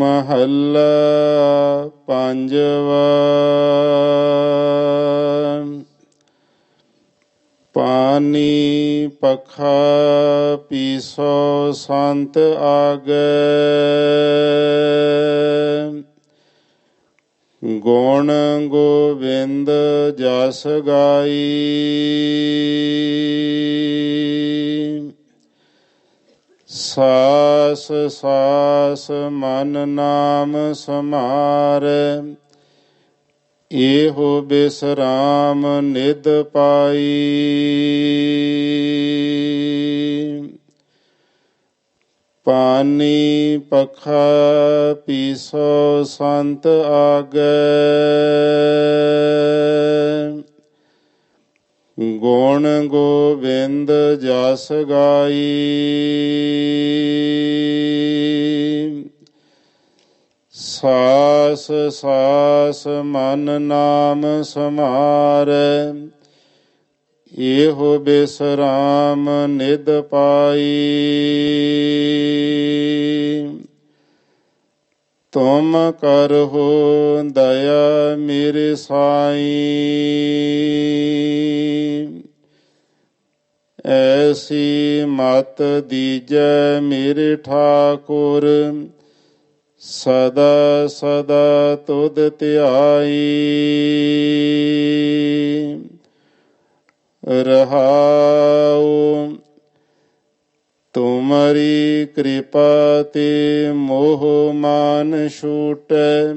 ਮਹੱਲਾ ਪੰਜਵਾ। ਪਾਨੀ ਪਖਾ ਪੀਸੋ ਸੰਤ ਆਗੇ। ਗੁਣ ਗੋਬਿੰਦ ਜਸ ਗਾਈ। ਸਾਸ ਸਾਸ ਮਨ ਨਾਮ ਸਮਾਰੈ। ਇਹੋ ਬਿਸਰਾਮ ਨਿਦ ਪਾਈ। ਪਾਨੀ ਪਖਾ ਪੀਸੋ ਸੰਤ ਆਗੇ। ਗੁਣ ਗੋਬਿੰਦ ਜਸ ਗਾਈ। ਸਾਸ ਸਾਸ ਮਨ ਨਾਮ ਸਮਾਰ ਇਹੋ ਬਿਸਰਾਮ ਨਿਦ ਪਾਈ। ਤੁਮ ਕਰਹੁ ਦਇਆ ਮੇਰੇ ਸਾਈ। ਐਸੀ ਮਤ ਦੀਜੈ ਮੇਰੇ ਠਾਕੁਰ, ਸਦਾ ਸਦਾ ਤੁਧ ਧਿਆਈ। ਰਹਾਉ ਕਿਰਪਾ ਤੇ ਮੋਹ ਮਾਨ ਛੂਟੈ,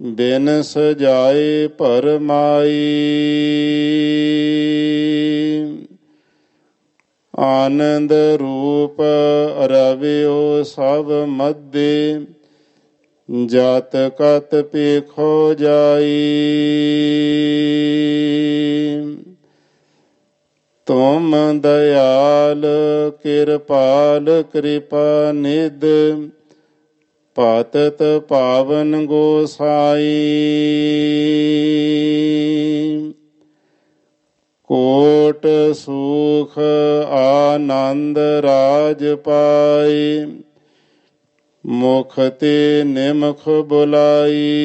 ਬਿਨ ਸਜਾਏ ਪਰਮਾਈ ਆਨੰਦ ਰੂਪ ਰਵਿਓ ਸਭ ਮੱਦੇ, ਜਤ ਕਤ ਪੇਖੋ ਜਾਈ। ਤੁਮ ਦਇਆਲ, ਕਿਰਪਾਲ ਕਿਰਪਾ ਨਿਦ ਪਾਤਤ ਪਾਵਨ ਗੋਸਾਈ। ਕੋਟ ਸੁਖ ਆਨੰਦ ਰਾਜ ਪਾਈ, ਮੁਖ ਤੇ ਨਿਮਖ ਬੁਲਾਈ।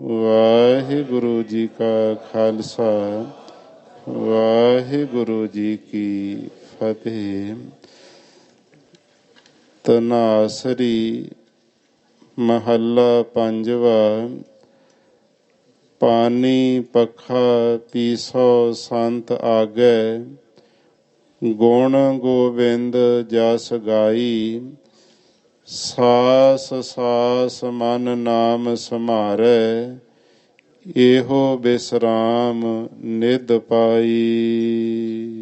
ਵਾਹਿਗੁਰੂ ਜੀ ਕਾ ਖਾਲਸਾ, ਵਾਹਿਗੁਰੂ ਜੀ ਕੀ ਫਤਿਹ। ਤਨਾਸਰੀ ਮਹੱਲਾ ਪੰਜਵਾ ਪਾਨੀ ਪਖਾ ਪੀਸੋ ਸੰਤ ਆਗੇ, ਗੁਣ ਗੋਬਿੰਦ ਜਸ ਗਾਈ। ਸਾਸ ਸਾਸ ਮਨ ਨਾਮ ਸਮਾਰੈ ਇਹੋ ਬਿਸਰਾਮ ਨਿਦ ਪਾਈ।